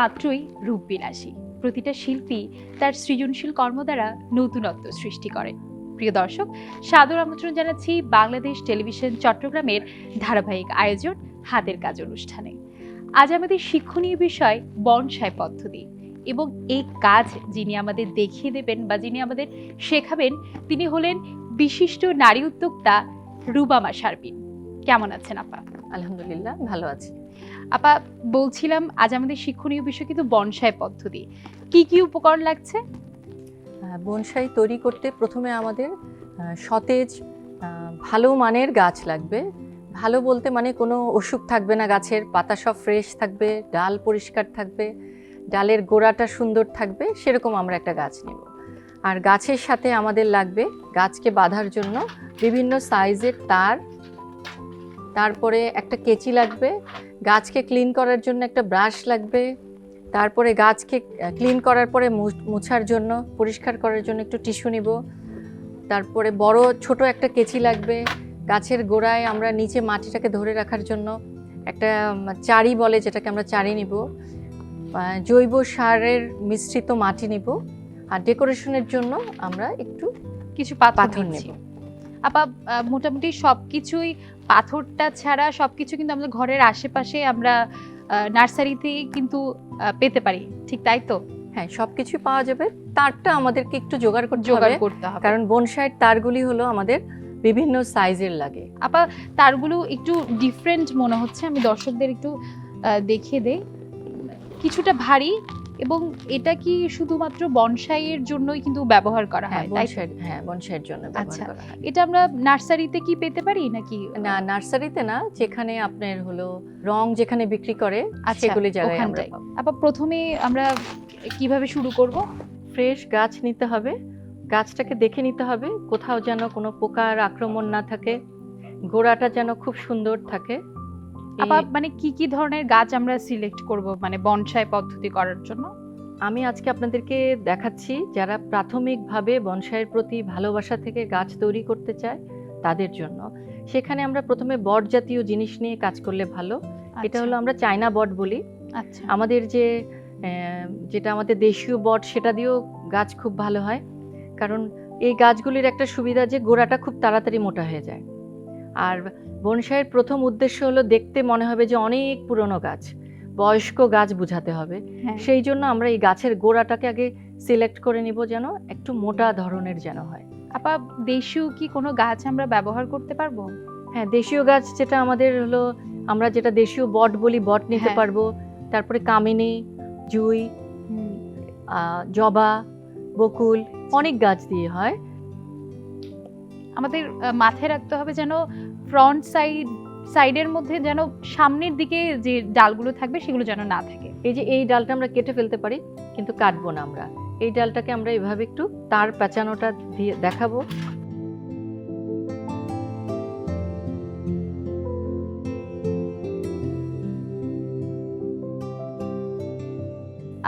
মাত্রই রূপবিলাসী। প্রতিটা শিল্পী তার সৃজনশীল কর্ম দ্বারা নতুনত্ব সৃষ্টি করেন। প্রিয় দর্শক, সাদর আমন্ত্রণ জানাচ্ছি বাংলাদেশ টেলিভিশন চট্টগ্রামের ধারাবাহিক আয়োজন হাতের কাজ অনুষ্ঠানে। আজ আমাদের শিক্ষণীয় বিষয় বনসাই পদ্ধতি এবং এই কাজ যিনি আমাদের দেখিয়ে দেবেন বা যিনি আমাদের শেখাবেন, তিনি হলেন বিশিষ্ট নারী উদ্যোক্তা রুবামা শারবিন। কেমন আছেন আপা? আলহামদুলিল্লাহ, ভালো আছি। আপা, বলছিলাম আজ আমাদের শিক্ষণীয় বিষয় কিন্তু বনসাই পদ্ধতি। কি কি উপকরণ লাগছে? বনসাই তৈরি করতে প্রথমে আমাদের সতেজ ভালো মানের গাছ লাগবে। ভালো বলতে মানে কোনো অসুখ থাকবে না গাছের, পাতা সব ফ্রেশ থাকবে, ডাল পরিষ্কার থাকবে, ডালের গোড়াটা সুন্দর থাকবে, সেরকম আমরা একটা গাছ নেব। আর গাছের সাথে আমাদের লাগবে গাছকে বাঁধার জন্য বিভিন্ন সাইজের তার তারপরে একটা কেচি লাগবে গাছকে ক্লিন করার জন্য একটা ব্রাশ লাগবে তারপরে গাছকে ক্লিন করার পরে মোছার জন্য পরিষ্কার করার জন্য একটু টিস্যু নিব তারপরে বড় ছোট একটা কেচি লাগবে গাছের গোড়ায় আমরা নিচে মাটিটাকে ধরে রাখার জন্য একটা চারি বলে যেটাকে আমরা চারি নিব জৈব সারের মিশ্রিত মাটি নিব আর ডেকোরেশনের জন্য আমরা একটু কিছু পাথর নেব। আপা মোটামুটি সবকিছুই পাথরটা ছাড়া সবকিছু কিন্তু আমাদের ঘরের আশেপাশে আমরা নার্সারিতে কিন্তু পেতে পারি। ঠিক তাই তো? হ্যাঁ সবকিছু পাওয়া যাবে। তারটা আমাদেরকে একটু জোগাড় করতে জোগাড় হবে। করতে হবে। কারণ বনসাইয়ের তারগুলি হলো আমাদের বিভিন্ন সাইজের লাগে। আপা তারগুলো একটু ডিফারেন্ট মনে হচ্ছে। আমি দর্শকদের একটু দেখিয়ে দেই। কিছুটা ভারী এবং এটা কি শুধুমাত্র বনসাইয়ের জন্যই কিন্তু ব্যবহার করা হ্যাঁ হয় তাই বনসাইয়ের হ্যাঁ বনসাইয়ের জন্য আচ্ছা। এটা আমরা নার্সারিতে কি পেতে পারি নাকি? না নার্সারিতে না যেখানে আপনার হলো রং যেখানে বিক্রি করে আচ্ছা, সেগুলি জায়গায় আমরা। আপা প্রথমে আমরা কীভাবে শুরু করব? ফ্রেশ গাছ নিতে হবে গাছটাকে দেখে নিতে হবে কোথাও যেন কোনো পোকার আক্রমণ না থাকে গোড়াটা যেন খুব সুন্দর থাকে। আপা মানে কি কি ধরনের গাছ আমরা সিলেক্ট করব মানে বনসাই পদ্ধতি করার জন্য? আমি আজকে আপনাদেরকে দেখাচ্ছি যারা প্রাথমিকভাবে বনসাইয়ের প্রতি ভালোবাসা থেকে গাছ তৈরি করতে চায় তাদের জন্য। সেখানে আমরা প্রথমে বট জাতীয় জিনিস নিয়ে কাজ করলে ভালো। এটা হলো আমরা চায়না বট বলি। আচ্ছা। আমাদের যে যেটা আমাদের দেশীয় বট সেটা দিয়েও গাছ খুব ভালো হয়। কারণ এই গাছগুলির একটা সুবিধা যে গোড়াটা খুব তাড়াতাড়ি মোটা হয়ে যায়। আর বনসাইয়ের প্রথম উদ্দেশ্য হলো দেখতে মনে হবে যে অনেক পুরনো গাছ। বয়স্ক গাছ বুঝাতে হবে। হ্যাঁ। সেই জন্য আমরা এই গাছের গোড়াটাকে আগে সিলেক্ট করে নিব যেন একটু মোটা ধরনের যেন হয়। আপা দেশীয় কি কোনো গাছ আমরা ব্যবহার করতে পারব? হ্যাঁ দেশীয় গাছ যেটা আমাদের হলো আমরা যেটা দেশীয় বট বলি বট নিতে হ্যাঁ। পারব। তারপরে কামিনী জুই আহ, জবা বকুল অনেক গাছ দিয়ে হয়। আমাদের মাথায় রাখতে হবে যেন ফ্রন্ট সাইড সাইডের মধ্যে যেন সামনের দিকে যে ডালগুলো থাকবে সেগুলো যেন না থাকে। এই যে এই ডালটা আমরা কেটে ফেলতে পারি কিন্তু কাটবো না আমরা। এই ডালটাকে আমরা এভাবে একটু তার পেঁচানোটা দিয়ে দেখাবো।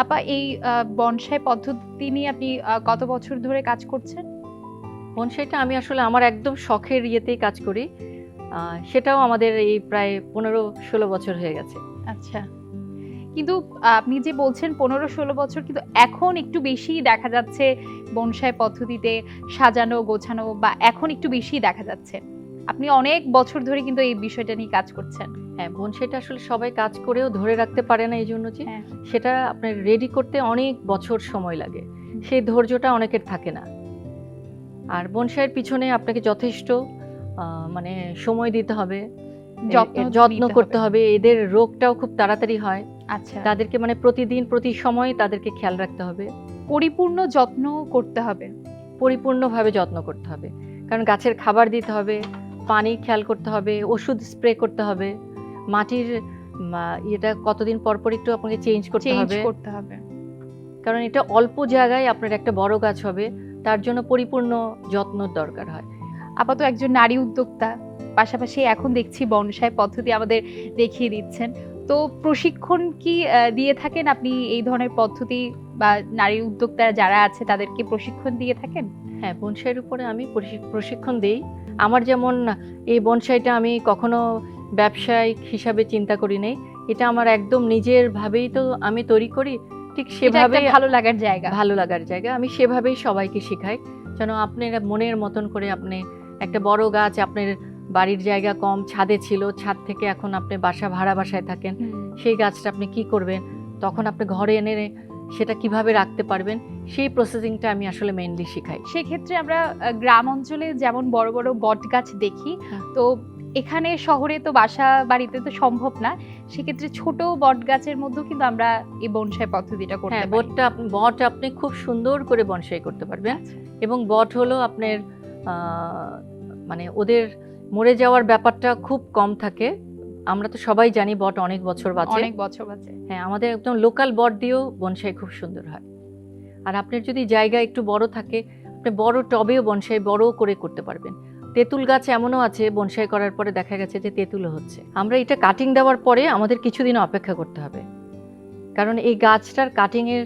আপা এই বনসাই পদ্ধতি নিয়ে আপনি কত বছর ধরে কাজ করছেন? বনসাইটা আমি আসলে আমার একদম শখের ইয়েতেই কাজ করি। সেটাও আমাদের এই প্রায় পনেরো ষোলো বছর হয়ে গেছে। আচ্ছা। কিন্তু আপনি যে বলছেন পনেরো ষোলো বছর কিন্তু এখন একটু বেশি দেখা যাচ্ছে বনসাই পদ্ধতিতে সাজানো গোছানো বা এখন একটু বেশি দেখা যাচ্ছে। আপনি অনেক বছর ধরে কিন্তু এই বিষয়টা নিয়ে কাজ করছেন। হ্যাঁ বনসাইটা আসলে সবাই কাজ করেও ধরে রাখতে পারে না এই জন্য যে হ্যাঁ। সেটা আপনার রেডি করতে অনেক বছর সময় লাগে। সেই ধৈর্যটা অনেকের থাকে না। আর বনসাইয়ের পিছনে আপনাকে যথেষ্ট মানে সময় দিতে হবে যত্ন করতে হবে। এদের রোগটাও খুব তাড়াতাড়ি হয়। আচ্ছা। তাদেরকে মানে প্রতিদিন প্রতি সময় তাদেরকে খেয়াল রাখতে হবে। পরিপূর্ণ যত্ন করতে হবে। পরিপূর্ণভাবে যত্ন করতে হবে। কারণ গাছের খাবার দিতে হবে পানি খেয়াল করতে হবে ওষুধ স্প্রে করতে হবে মাটির ইয়েটা কতদিন পর পর একটু আপনাকে চেঞ্জ করতে হবে। করতে হবে। কারণ এটা অল্প জায়গায় আপনার একটা বড় গাছ হবে তার জন্য পরিপূর্ণ যত্ন দরকার হয়। আপাতত একজন নারী উদ্যোক্তা পাশাপাশি এখন দেখছি বনসাই পদ্ধতি আমাদের দেখিয়ে দিচ্ছেন। তো প্রশিক্ষণ কি দিয়ে থাকেন আপনি এই ধরনের পদ্ধতি বা নারী উদ্যোক্তারা যারা আছে তাদেরকে প্রশিক্ষণ দিয়ে থাকেন? হ্যাঁ বনসাইয়ের উপরে আমি প্রশিক্ষণ দিই। আমার যেমন এই বনসাইটা আমি কখনো ব্যবসায়িক হিসাবে চিন্তা করি নেই। এটা আমার একদম নিজের ভাবেই তো আমি তৈরি করি। ঠিক সেভাবে ভালো লাগার জায়গা। ভালো লাগার জায়গা। আমি সেভাবেই সবাইকে শেখাই। যেন আপনার মনের মতন করে আপনি একটা বড় গাছ আপনার বাড়ির জায়গা কম ছাদে ছিল ছাদ থেকে এখন আপনি বাসা ভাড়া বাসায় থাকেন। সেই গাছটা আপনি কি করবেন? তখন আপনি ঘরে এনে সেটা কীভাবে রাখতে পারবেন? সেই প্রসেসিংটা আমি আসলে মেইনলি শেখাই। সেক্ষেত্রে আমরা গ্রাম অঞ্চলে যেমন বড় বড় বট গাছ দেখি তো এখানে শহরে তো বাসা বাড়িতে তো সম্ভব না সেক্ষেত্রে ছোট বট গাছের মধ্যেও কিন্তু আমরা এই বনসাই পদ্ধতিটা করতে হ্যাঁ বটটা বট আপনি খুব সুন্দর করে বনসাই করতে পারবেন আচ্ছা। এবং বট হলো আপনার মানে ওদের মরে যাওয়ার ব্যাপারটা খুব কম থাকে। আমরা তো সবাই জানি বট অনেক বছর বাঁচে। অনেক বছর বাঁচে। হ্যাঁ আমাদের একদম লোকাল বট দিয়েও বনসাই খুব সুন্দর হয়। আর আপনার যদি জায়গা একটু বড় থাকে আপনি বড় টবেও বনসাই বড় করে করতে পারবেন। তেঁতুল গাছ এমনও আছে, বনসাই করার পরে দেখা গেছে যে তেঁতুলও হচ্ছে। আমরা এটা কাটিং দেওয়ার পরে আমাদের কিছুদিন অপেক্ষা করতে হবে। কারণ এই গাছটার কাটিংয়ের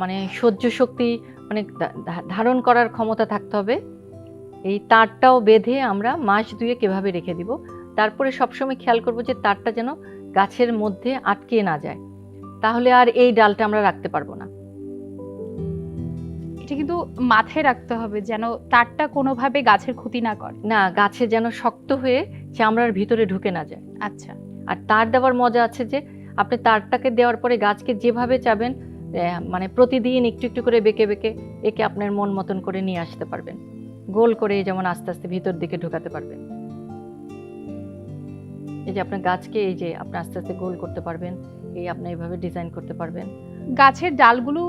মানে সহ্য শক্তি মানে ধারণ করার ক্ষমতা থাকতে হবে। এই তারটাও বেঁধে আমরা মাস দুয়ে কীভাবে রেখে দিব। তারপরে সবসময় খেয়াল করব যে তারটা যেন গাছের মধ্যে আটকে না যায়। তাহলে আর এই ডালটা আমরা রাখতে পারব না। এটা কিন্তু মাথায় রাখতে হবে যেন তারটা কোনোভাবে গাছের ক্ষতি না করে। না গাছে যেন শক্ত হয়ে চামড়ার ভিতরে ঢুকে না যায়। আচ্ছা। আর তার দেওয়ার মজা আছে যে আপনি তারটাকে দেওয়ার পরে গাছকে যেভাবে চাবেন মানে প্রতিদিন একটু একটু করে বেঁকে বেঁকে একে আপনার মন মতন করে নিয়ে আসতে পারবেন। গোল করে যেমন আস্তে আস্তে ভিতর দিকে ঢোকাতে পারবেন। এই যে আপনার গাছকে এই যে আপনি আস্তে আস্তে গোল করতে পারবেন এই আপনি এইভাবে ডিজাইন করতে পারবেন। গাছের ডালগুলো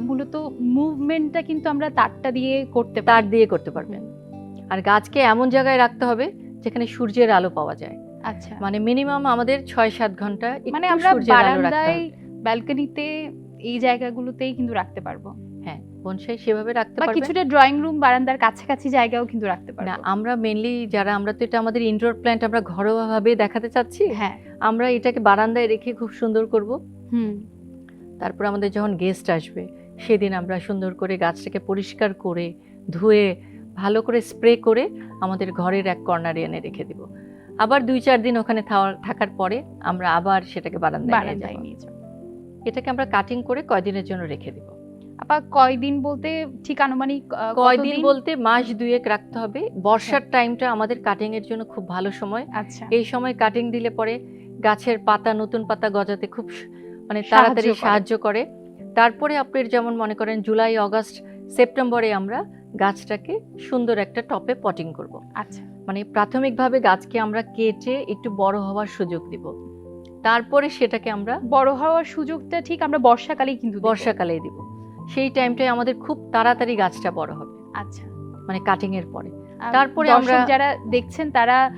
মূলত মুভমেন্টটা কিন্তু আমরা তারটা দিয়ে করতে তার দিয়ে করতে পারবেন আর গাছকে এমন জায়গায় রাখতে হবে যেখানে সূর্যের আলো পাওয়া যায়। আচ্ছা। মানে মিনিমাম আমাদের ছয় সাত ঘণ্টা মানে আমরা বারান্দায় ব্যালকনিতে এই জায়গাগুলোতেই কিন্তু রাখতে পারব। হ্যাঁ বনসাই সেভাবে রাখতে পারব। কিছুটা ড্রয়িং রুম বারান্দার কাছাকাছি জায়গাও কিন্তু রাখতে না পারব। আমরা মেনলি যারা আমরা তো এটা আমাদের ইনডোর প্ল্যান্ট আমরা ঘরোয়া ভাবে দেখাতে চাচ্ছি। হ্যাঁ। আমরা এটাকে বারান্দায় রেখে খুব সুন্দর করব। হুম। তারপর আমাদের যখন গেস্ট আসবে সেদিন আমরা সুন্দর করে গাছটাকে পরিষ্কার করে ধুয়ে ভালো করে স্প্রে করে আমাদের ঘরের এক কর্নারে এনে রেখে দিব। আবার দুই চার দিন ওখানে থাকার পরে আমরা আবার সেটাকে বারান্দায় নিয়ে যাব। এটাকে আমরা কাটিং করে কয়দিনের জন্য রেখে দিব? আপা কয়দিন বলতে ঠিক আনুমানিক কয়দিন বলতে মাস দুয়েক রাখতে হবে। বর্ষার টাইমটা আমাদের কাটিং এর জন্য খুব ভালো সময়। আচ্ছা। এই সময় কাটিং দিলে পরে গাছের পাতা নতুন পাতা গজাতে খুব মানে তাড়াতাড়ি সাহায্য করে। তারপরে আপনার যেমন মনে করেন জুলাই আগস্ট সেপ্টেম্বরে আমরা গাছটাকে সুন্দর একটা টপে পটিং করব। আচ্ছা। মানে প্রাথমিকভাবে গাছকে আমরা কেটে একটু বড় হওয়ার সুযোগ দিব। তারপরে সেটাকে আমরা বড় হওয়ার সুযোগটা ঠিক আমরা বর্ষাকালেই কিন্তু দেব। বর্ষাকালে দিব। সেই টাইমটায় আমাদের খুব তাড়াতাড়ি গাছটা বড় হবে। আচ্ছা। মানে কাটিং এর পরে। তারপরে আমরা- যারা দেখছেন তারা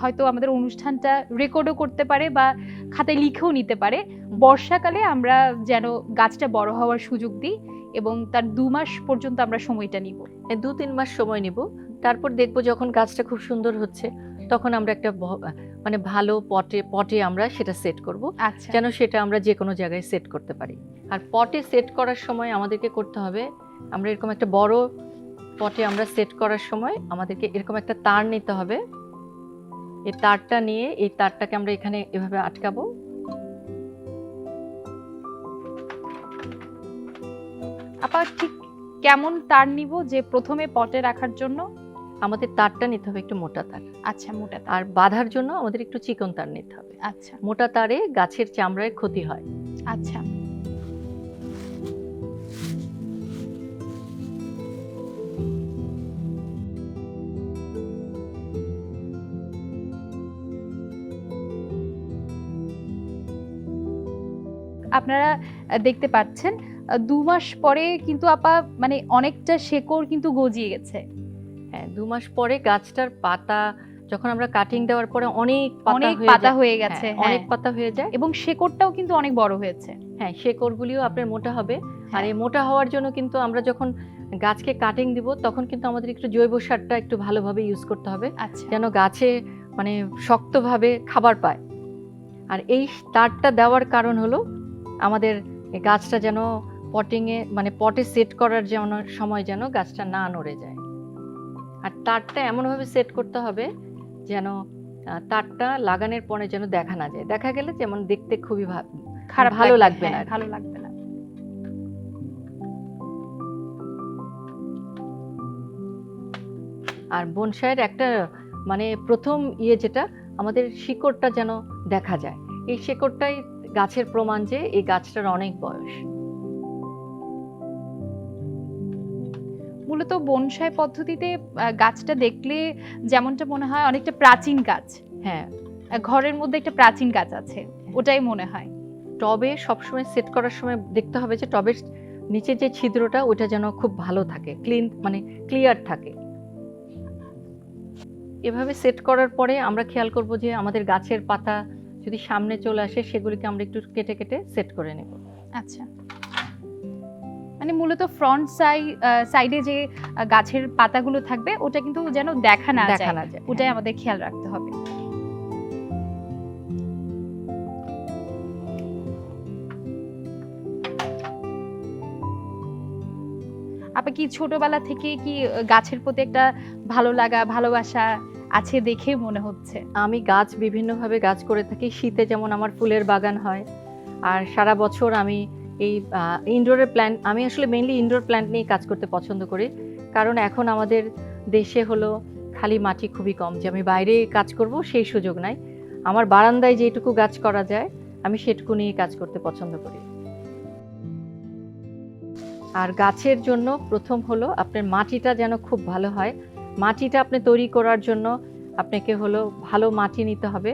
হয়তো আমাদের অনুষ্ঠানটা রেকর্ডও করতে পারে বা খাতায় লিখেও নিতে পারে। বর্ষাকালে আমরা যেন গাছটা বড় হওয়ার সুযোগ দিই এবং তার দু মাস পর্যন্ত আমরা সময়টা নিব। দু তিন মাস সময় নিব। তারপর দেখব যখন গাছটা খুব সুন্দর হচ্ছে তখন আমরা একটা মানে ভালো পটে পটে আমরা সেটা সেট করব। আচ্ছা। যেন সেটা আমরা যে কোনো জায়গায় সেট করতে পারি। আর পটে সেট করার সময় আমাদেরকে করতে হবে আমরা এরকম একটা বড় পটে আমরা সেট করার সময় আমাদেরকে এরকম একটা তার নিতে হবে এই তারটা নিয়ে এই তারটাকে আমরা এখানে এভাবে আটকাবো। আপা ঠিক কেমন তার নিব যে প্রথমে পটে রাখার জন্য? আমাদের তারটা নিতে হবে একটু মোটা তার। আচ্ছা মোটা তার। আর বাঁধার জন্য আমাদের একটু চিকন তার নিতে হবে। আচ্ছা। মোটা তারে গাছের চামড়ায় ক্ষতি হয়। আচ্ছা। আপনারা দেখতে পাচ্ছেন দু মাস পরে কিন্তু আপা মানে অনেকটা শেকড় কিন্তু গজিয়ে গেছে। হ্যাঁ দু মাস পরে গাছটার পাতা যখন আমরা কাটিং দেওয়ার পরে অনেক পাতা অনেক হয়ে পাতা হয়ে গেছে হ্যাঁ, হ্যাঁ। অনেক পাতা হয়ে যায়। এবং শেকড়টাও কিন্তু অনেক বড় হয়েছে। হ্যাঁ শেকড়গুলিও আপনার মোটা হবে। আর হ্যাঁ। এই মোটা হওয়ার জন্য কিন্তু আমরা যখন গাছকে কাটিং দিব তখন কিন্তু আমাদের একটু জৈব সারটা একটু ভালোভাবে ইউজ করতে হবে। আচ্ছা। যেন গাছে মানে শক্তভাবে খাবার পায়। আর এই তারটা দেওয়ার কারণ হলো আমাদের গাছটা যেন পটিংয়ে মানে পটে সেট করার যেন সময় যেন গাছটা না নড়ে যায়। আর তারটা এমনভাবে সেট করতে হবে যেন তারটা লাগানোর পরে যেন দেখা না যায়। দেখা গেলে যেমন দেখতে খুবই খারাপ ভালো লাগবে হ্যাঁ, না। ভালো লাগবে না। আর বনসাইয়ের একটা মানে প্রথম ইয়ে যেটা আমাদের শিকড়টা যেন দেখা যায়। এই শিকড়টাই গাছের প্রমাণ যে এই গাছটার অনেক বয়স। মূলত বনসাই পদ্ধতিতে গাছটা দেখলে যেমনটা মনে হয় অনেকটা প্রাচীন গাছ। হ্যাঁ ঘরের মধ্যে একটা প্রাচীন গাছ আছে ওটাই মনে হয়। টবে সবসময় সেট করার সময় দেখতে হবে যে টবের নিচে যে ছিদ্রটা ওটা যেন খুব ভালো থাকে ক্লিন মানে ক্লিয়ার থাকে। এভাবে সেট করার পরে আমরা খেয়াল করব যে আমাদের গাছের পাতা যদি সামনে চলে আসে সেগুলিকে আমরা একটু কেটে কেটে সেট করে নেব। আচ্ছা। মানে মূলত ফ্রন্ট সাইড সাইডে যে গাছের পাতাগুলো থাকবে ওটা কিন্তু যেন দেখা না দেখা না যায় ওটাই আমাদের খেয়াল রাখতে হবে। আপা কি ছোটবেলা থেকে কি গাছের প্রতি একটা ভালো লাগা ভালোবাসা আছে দেখে মনে হচ্ছে। আমি গাছ বিভিন্নভাবে গাছ করে থাকি। শীতে যেমন আমার ফুলের বাগান হয়, আর সারা বছর আমি এই ইনডোরের প্ল্যান্ট আমি আসলে মেইনলি ইনডোর প্ল্যান্ট নিয়ে কাজ করতে পছন্দ করি। কারণ এখন আমাদের দেশে হলো খালি মাটি খুবই কম। যে আমি বাইরে কাজ করব সেই সুযোগ নাই। আমার বারান্দায় যেটুকু গাছ করা যায়, আমি সেটুকু নিয়ে কাজ করতে পছন্দ করি। আর গাছের জন্য প্রথম হলো আপনার মাটিটা যেন খুব ভালো হয়। মাটিটা আপনি তৈরি করার জন্য আপনাকে হলো ভালো মাটি নিতে হবে।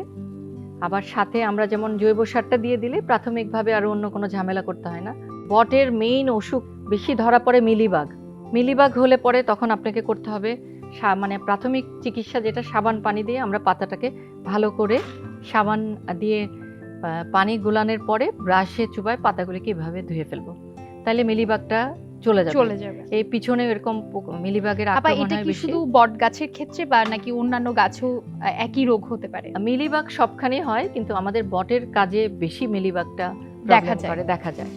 আবার সাথে আমরা যেমন জৈব সারটা দিয়ে দিলে প্রাথমিকভাবে আর অন্য কোনো ঝামেলা করতে হয় না। বটের মেইন অসুখ বেশি ধরা পড়ে মিলিবাগ। মিলিবাগ হলে পরে তখন আপনাকে করতে হবে মানে প্রাথমিক চিকিৎসা যেটা সাবান পানি দিয়ে আমরা পাতাটাকে ভালো করে সাবান দিয়ে পানি গুলানোর পরে ব্রাশে চুবায় পাতাগুলিকে এভাবে ধুয়ে ফেলব। তাহলে মিলিবাগটা চলে যাবে। চলে যাবে। এই পিছনে এরকম মিলিবাগের আক্রমণ এটা কি শুধু বট গাছের ক্ষেত্রে বা নাকি অন্যান্য গাছও একই রোগ হতে পারে? মিলিবাগ সবখানে হয় কিন্তু আমাদের বটের কাজে বেশি মিলিবাগটা দেখা যায়। দেখা যায়।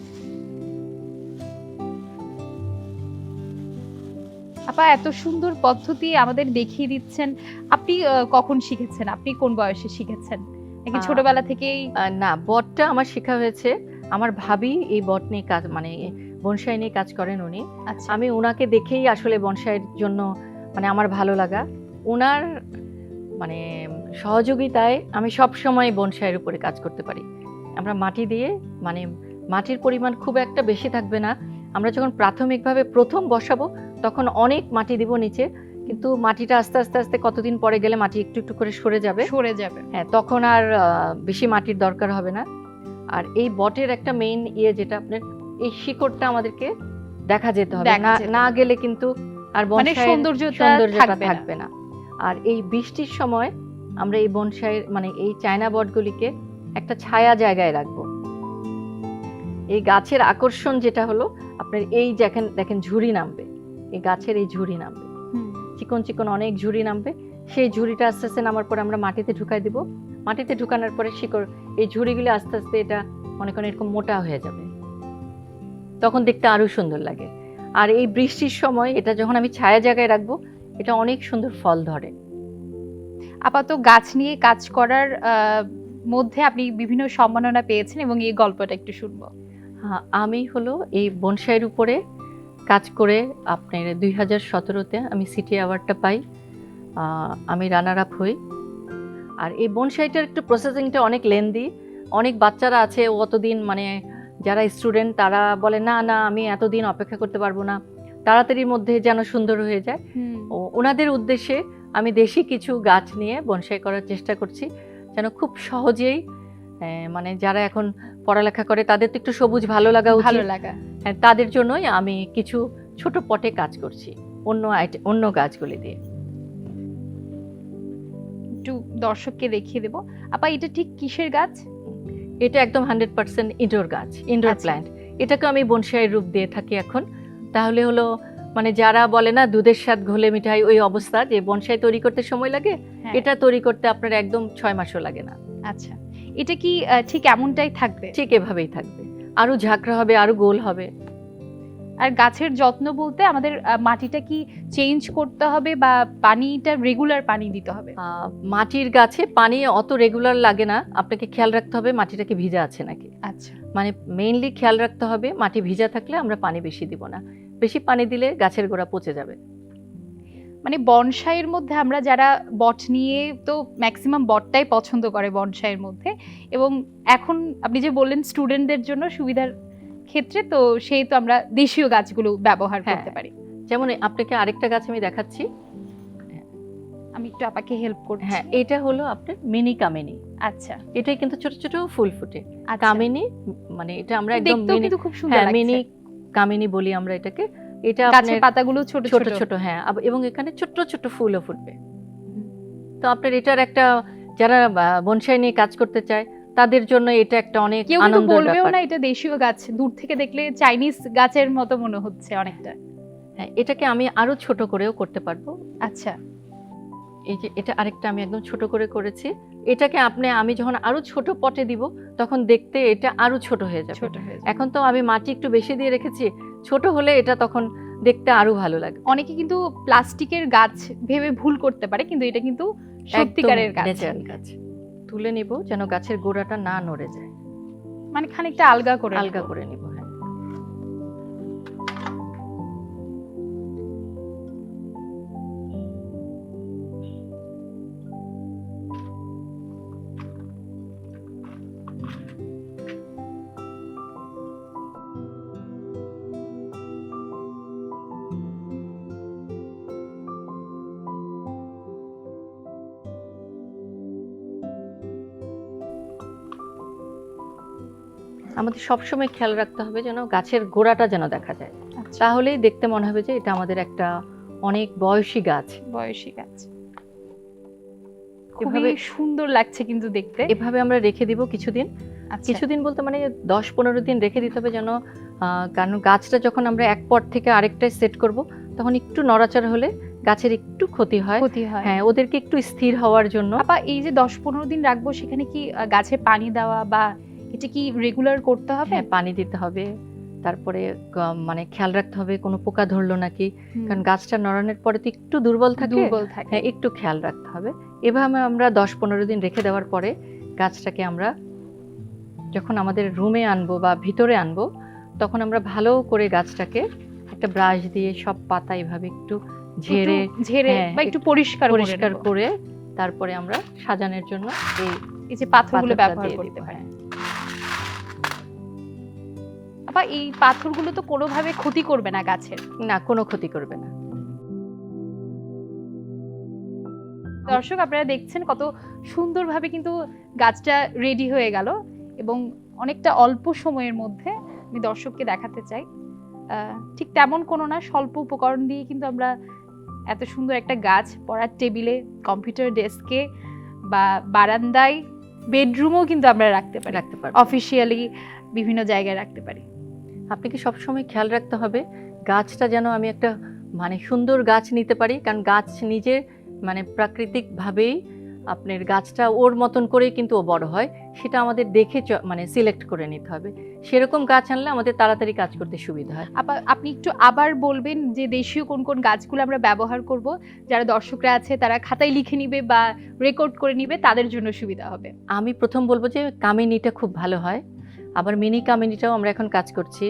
আপা এত সুন্দর পদ্ধতি আমাদের দেখিয়ে দিচ্ছেন। আপনি কখন শিখেছেন? আপনি কোন বয়সে শিখেছেন? নাকি ছোটবেলা থেকেই না বটটা আমার শেখা হয়েছে। আমার ভাবি এই বট নিয়ে কাজ মানে বনসাই নিয়ে কাজ করেন উনি। আচ্ছা। আমি ওনাকে দেখেই আসলে বনসাইয়ের জন্য মানে আমার ভালো লাগা। ওনার মানে সহযোগিতায় আমি সব সময় বনসাইয়ের উপরে কাজ করতে পারি। আমরা মাটি দিয়ে মানে মাটির পরিমাণ খুব একটা বেশি থাকবে না। আমরা যখন প্রাথমিকভাবে প্রথম বসাবো তখন অনেক মাটি দিব নিচে। কিন্তু মাটিটা আস্তে আস্তে আস্তে কতদিন পরে গেলে মাটি একটু একটু করে সরে যাবে? সরে যাবে। হ্যাঁ তখন আর বেশি মাটির দরকার হবে না। আর এই বটের একটা মেইন ইয়ে যেটা আপনার এই শিকড়টা আমাদেরকে দেখা যেতে হবে। না না গেলে কিন্তু আর মানে সৌন্দর্যটা সৌন্দর্যটা থাকবে না। আর এই বৃষ্টির সময় আমরা এই বনসাইয়ের মানে এই চায়না বটগুলিকে একটা ছায়া জায়গায় রাখব। এই গাছের আকর্ষণ যেটা হলো আপনার এই দেখেন দেখেন ঝুড়ি নামবে। এই গাছের এই ঝুড়ি নামবে। চিকন চিকন অনেক ঝুড়ি নামবে। সেই ঝুড়িটা আস্তে আস্তে নামার পরে আমরা মাটিতে ঢুকাই দিব। মাটিতে ঢুকানোর পরে শিকড় এই ঝুড়িগুলো আস্তে আস্তে এটা মনে করেন এরকম মোটা হয়ে যাবে। তখন দেখতে আরও সুন্দর লাগে। আর এই বৃষ্টির সময় এটা যখন আমি ছায়া জায়গায় রাখব এটা অনেক সুন্দর ফল ধরে। আপাতত গাছ নিয়ে কাজ করার মধ্যে আপনি বিভিন্ন সম্মাননা পেয়েছেন এবং এই গল্পটা একটু শুনব। হ্যাঁ, আমি হলো এই বনসাইয়ের উপরে কাজ করে আপনার দুই হাজার সতেরোতে আমি সিটি অ্যাওয়ার্ডটা পাই। আমি রানার আপ হই। আর এই বনসাইটার একটু প্রসেসিংটা অনেক লেন্দি অনেক বাচ্চারা আছে অতদিন মানে যারা স্টুডেন্ট তারা বলে না না আমি এতদিন অপেক্ষা করতে পারব না। তাড়াতাড়ির মধ্যে যেন সুন্দর হয়ে যায়। ও ওনাদের উদ্দেশ্যে আমি দেশি কিছু গাছ নিয়ে বনসাই করার চেষ্টা করছি যেন খুব সহজেই মানে যারা এখন পড়ালেখা করে তাদের তো একটু সবুজ ভালো লাগা ভালো লাগা। হ্যাঁ, তাদের জন্যই আমি কিছু ছোট পটে কাজ করছি অন্য অন্য গাছগুলি দিয়ে। একটু দর্শককে দেখিয়ে দেবো। আপা এটা ঠিক কিসের গাছ? এটা একদম হান্ড্রেড পার্সেন্ট ইনডোর গাছ ইনডোর আচ্ছা। প্ল্যান্ট এটাকে আমি বনসাইয়ের রূপ দিয়ে থাকি এখন। তাহলে হলো মানে যারা বলে না দুধের স্বাদ ঘোলে মিঠাই ওই অবস্থা যে বনসাই তৈরি করতে সময় লাগে হ্যাঁ, এটা তৈরি করতে আপনার একদম ছয় মাসও লাগে না। আচ্ছা। এটা কি ঠিক এমনটাই থাকবে? ঠিক এভাবেই থাকবে। আরও ঝাঁকড়া হবে আরও গোল হবে। আর গাছের যত্ন বলতে আমাদের মাটিটা কি চেঞ্জ করতে হবে বা পানিটা রেগুলার পানি দিতে হবে? মাটির গাছে পানি অত রেগুলার লাগে না। আপনাকে খেয়াল রাখতে হবে মাটিটা কি ভিজা আছে নাকি। আচ্ছা। মানে মেইনলি খেয়াল রাখতে হবে মাটি ভিজা থাকলে আমরা পানি বেশি দিব না। বেশি পানি দিলে গাছের গোড়া পচে যাবে। মানে বনসাইয়ের মধ্যে আমরা যারা বট নিয়ে তো ম্যাক্সিমাম বটটাই পছন্দ করে বনসাইয়ের মধ্যে। এবং এখন আপনি যে বললেন স্টুডেন্টদের জন্য সুবিধার ক্ষেত্রে তো সেই তো আমরা দেশীয় গাছগুলো ব্যবহার হ্যাঁ। করতে পারি। যেমন আপনাকে আরেকটা গাছ আমি দেখাচ্ছি। আমি একটু আপাকে হেল্প করছি। হ্যাঁ এটা হলো আপনার মিনি কামিনী। আচ্ছা। এটাই কিন্তু ছোট ছোট ফুল ফুটে। আচ্ছা। কামিনী মানে এটা আমরা একদম মিনি কিন্তু খুব সুন্দর হ্যাঁ লাগছে। মিনি কামিনী বলি আমরা এটাকে। এটা গাছের পাতাগুলো ছোট ছোট ছোট। হ্যাঁ এবং এখানে ছোট ছোট ফুলও ফুটবে। তো আপনার এটার একটা যারা বনসাই নিয়ে কাজ করতে চায় তাদের জন্য এটা একটা অনেক কেউ কিন্তু বলবেও না এটা দেশীয় গাছ দূর থেকে দেখলে চাইনিজ গাছের মতো মনে হচ্ছে অনেকটা। হ্যাঁ, এটাকে আমি আরও ছোট করেও করতে পারব। আচ্ছা। এই যে এটা আরেকটা আমি একদম ছোট করে করেছি। এটাকে আপনি আমি যখন আরও ছোট পটে দিব তখন দেখতে এটা আরও ছোট হয়ে যাবে। ছোট হয়ে এখন তো আমি মাটি একটু বেশি দিয়ে রেখেছি ছোট হলে এটা তখন দেখতে আরও ভালো লাগে। অনেকে কিন্তু প্লাস্টিকের গাছ ভেবে ভুল করতে পারে কিন্তু এটা কিন্তু সত্যিকারের গাছ। গাছ। তুলে নিব যেন গাছের গোড়াটা না নড়ে যায়। মানে খানিকটা আলগা করে আলগা করে নিব। আমাদের সবসময় খেয়াল রাখতে হবে যেন গাছের গোড়াটা যেন দেখা যায়। আচ্ছা, তাহলেই দেখতে মনে হবে যে এটা আমাদের একটা অনেক বয়সী গাছ। বয়সী গাছ। এভাবে সুন্দর লাগছে কিন্তু দেখতে। এভাবে আমরা রেখে দিব কিছুদিন। আচ্ছা, কিছুদিন বলতে মানে দশ পনেরো দিন রেখে দিতে হবে যেন কারণ গাছটা যখন আমরা এক পট থেকে আরেকটায় সেট করব তখন একটু নড়াচড়া হলে গাছের একটু ক্ষতি হয়। ক্ষতি হয়। হ্যাঁ ওদেরকে একটু স্থির হওয়ার জন্য। আপা এই যে দশ পনেরো দিন রাখব সেখানে কি গাছে পানি দেওয়া বা এটা কি রেগুলার করতে হবে? হ্যাঁ। পানি দিতে হবে। তারপরে মানে খেয়াল রাখতে হবে কোনো পোকা ধরলো নাকি। কারণ গাছটা নড়ানোর পরে তো একটু দুর্বল থাকে। দুর্বল থাকে। হ্যাঁ একটু খেয়াল রাখতে হবে। এভাবে আমরা দশ পনেরো দিন রেখে দেওয়ার পরে গাছটাকে আমরা যখন আমাদের রুমে আনব বা ভিতরে আনব তখন আমরা ভালো করে গাছটাকে একটা ব্রাশ দিয়ে সব পাতা এভাবে একটু ঝেড়ে ঝেড়ে হ্যাঁ, বা একটু পরিষ্কার পরিষ্কার করে তারপরে আমরা সাজানোর জন্য এই যে পাথরগুলো ব্যবহার করতে পারেন হ্যাঁ। আপা এই পাথরগুলো তো কোনোভাবে ক্ষতি করবে না গাছের। না কোনো ক্ষতি করবে না। দর্শক আপনারা দেখছেন কত সুন্দরভাবে কিন্তু গাছটা রেডি হয়ে গেল এবং অনেকটা অল্প সময়ের মধ্যে আমি দর্শককে দেখাতে চাই। ঠিক তেমন কোনো না স্বল্প উপকরণ দিয়ে কিন্তু আমরা এত সুন্দর একটা গাছ পড়ার টেবিলে কম্পিউটার ডেস্কে বা বারান্দায় বেডরুমও কিন্তু আমরা রাখতে পারি। রাখতে পারি অফিসিয়ালি বিভিন্ন জায়গায় রাখতে পারি। আপনাকে সবসময় খেয়াল রাখতে হবে গাছটা যেন আমি একটা মানে সুন্দর গাছ নিতে পারি কারণ গাছ নিজে মানে প্রাকৃতিকভাবেই আপনার গাছটা ওর মতন করেই কিন্তু ও বড় হয় সেটা আমাদের দেখে মানে সিলেক্ট করে নিতে হবে। সেরকম গাছ আনলে আমাদের তাড়াতাড়ি কাজ করতে সুবিধা হয়। আপা আপনি একটু আবার বলবেন যে দেশীয় কোন কোন গাছগুলো আমরা ব্যবহার করব যারা দর্শকরা আছে তারা খাতায় লিখে নিবে বা রেকর্ড করে নিবে তাদের জন্য সুবিধা হবে। আমি প্রথম বলব যে কামিনীটা খুব ভালো হয়। আবার মিনি কামিনীটাও আমরা এখন কাজ করছি।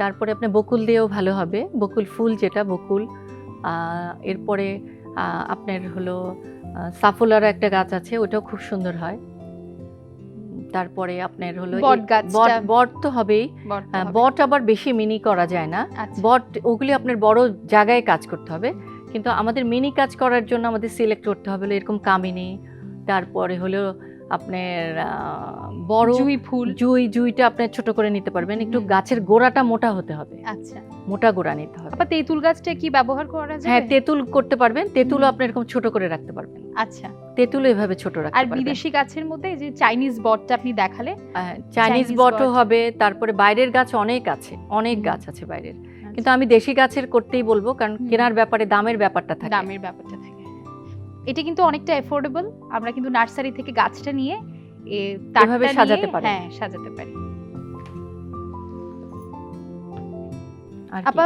তারপরে আপনি বকুল দিয়েও ভালো হবে। বকুল ফুল যেটা বকুল। এরপরে আপনার হলো সাফুলার একটা গাছ আছে ওটাও খুব সুন্দর হয়। তারপরে আপনার হলো বট তো হবেই। বট আবার বেশি মিনি করা যায় না। আচ্ছা, বট ওগুলি আপনার বড় জায়গায় কাজ করতে হবে। কিন্তু আমাদের মিনি কাজ করার জন্য আমাদের সিলেক্ট করতে হবে এরকম কামিনী। তারপরে হলো আপনার বড় জুঁই ফুল। জুই জুইটা আপনি ছোট করে নিতে পারবেন। একটু গাছের গোড়াটা মোটা হতে হবে। আচ্ছা। মোটা গোড়া নিতে হবে। আপা তেঁতুল গাছটা কি ব্যবহার করা যায় হ্যাঁ তেঁতুল করতে পারবেন। তেঁতুলও আপনি এরকম ছোট করে রাখতে পারবেন। আচ্ছা। তেঁতুল এভাবে ছোট আর রাখতে পারবেন। বিদেশি গাছের মধ্যে যে চাইনিজ বটটা আপনি দেখালে চাইনিজ বটও হবে তারপরে বাইরের গাছ অনেক আছে অনেক গাছ আছে বাইরের। কিন্তু আমি দেশি গাছের করতেই বলব কারণ কেনার ব্যাপারে দামের ব্যাপারটা থাকে। দামের ব্যাপারটা থাকে। এটা কিন্তু অনেকটা এফোর্ডেবল আমরা কিন্তু নার্সারি থেকে গাছটা নিয়ে তারটা সাজাতে পারেন। হ্যাঁ সাজাতে পারি। আপা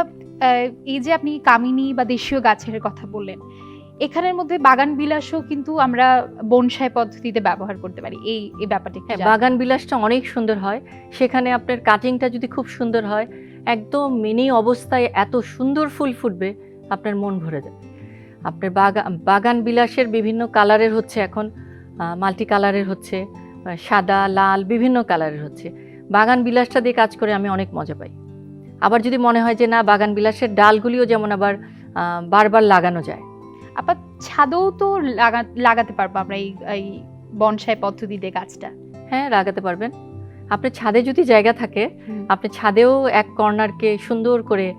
এই যে আপনি কামিনী বা দেশীয় গাছের কথা বললেন এখানের মধ্যে বাগান বিলাসও কিন্তু আমরা বনসাই পদ্ধতিতে ব্যবহার করতে পারি। এই এই ব্যাপারটা হ্যাঁ বাগান বিলাসটা অনেক সুন্দর হয়। সেখানে আপনার কাটিংটা যদি খুব সুন্দর হয় একদম মিনি অবস্থায় এত সুন্দর ফুল ফুটবে আপনার মন ভরে যাবে। আপনার বাগান বাগান বিলাসের বিভিন্ন কালারের হচ্ছে এখন মাল্টি কালারের হচ্ছে সাদা লাল বিভিন্ন কালারের হচ্ছে। বাগান বিলাসটা দিয়ে কাজ করে আমি অনেক মজা পাই। আবার যদি মনে হয় যে না বাগান বিলাসের ডালগুলিও যেমন আবার বারবার লাগানো যায়। আবার ছাদেও তো লাগা- লাগাতে পারব আমরা এই এই বনসাই পদ্ধতিতে গাছটা। হ্যাঁ লাগাতে পারবেন। আপনার ছাদে যদি জায়গা থাকে আপনি ছাদেও এক কর্নারকে সুন্দর করে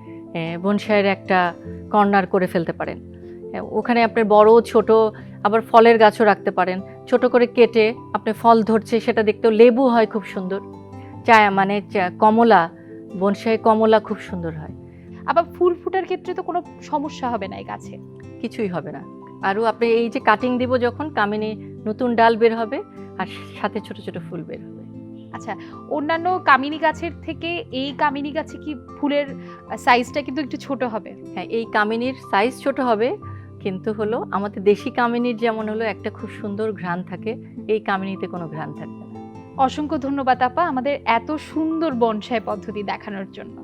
বনসাইয়ের একটা কর্নার করে ফেলতে পারেন। ওখানে আপনার বড় ছোট আবার ফলের গাছও রাখতে পারেন। ছোট করে কেটে আপনি ফল ধরছে সেটা দেখতেও লেবু হয় খুব সুন্দর। চা মানে কমলা বনসাই কমলা খুব সুন্দর হয়। আবার ফুল ফুটার ক্ষেত্রে তো কোনো সমস্যা হবে না এই গাছে? কিছুই হবে না। আরও আপনি এই যে কাটিং দিব যখন কামিনী নতুন ডাল বের হবে আর সাথে ছোট ছোট ফুল বের হবে। আচ্ছা অন্যান্য কামিনী গাছের থেকে এই কামিনী গাছে কি ফুলের সাইজটা কিন্তু একটু ছোট হবে? হ্যাঁ এই কামিনীর সাইজ ছোট হবে। কিন্তু হলো আমাদের দেশি কামিনীর যেমন হলো একটা খুব সুন্দর ঘ্রাণ থাকে এই কামিনীতে কোনো ঘ্রাণ থাকবে না। অসংখ্য ধন্যবাদ আপা আমাদের এত সুন্দর বনসাই পদ্ধতি দেখানোর জন্য।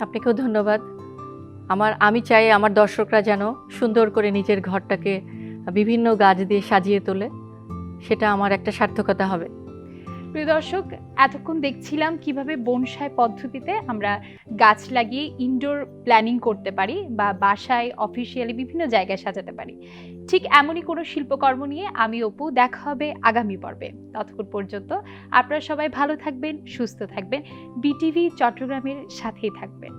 আপনাকেও ধন্যবাদ। আমার আমি চাই আমার দর্শকরা যেন সুন্দর করে নিজের ঘরটাকে বিভিন্ন গাছ দিয়ে সাজিয়ে তোলে সেটা আমার একটা সার্থকতা হবে। প্রিয় দর্শক, এতক্ষণ দেখছিলাম কীভাবে বনসাই পদ্ধতিতে আমরা গাছ লাগিয়ে ইনডোর প্ল্যানিং করতে পারি বা বাসায় অফিসিয়ালি বিভিন্ন জায়গায় সাজাতে পারি। ঠিক এমনই কোনো শিল্পকর্ম নিয়ে আমি অপু, দেখা হবে আগামী পর্বে। ততক্ষণ পর্যন্ত আপনারা সবাই ভালো থাকবেন, সুস্থ থাকবেন। বিটিভি চট্টগ্রামের সাথেই থাকবেন।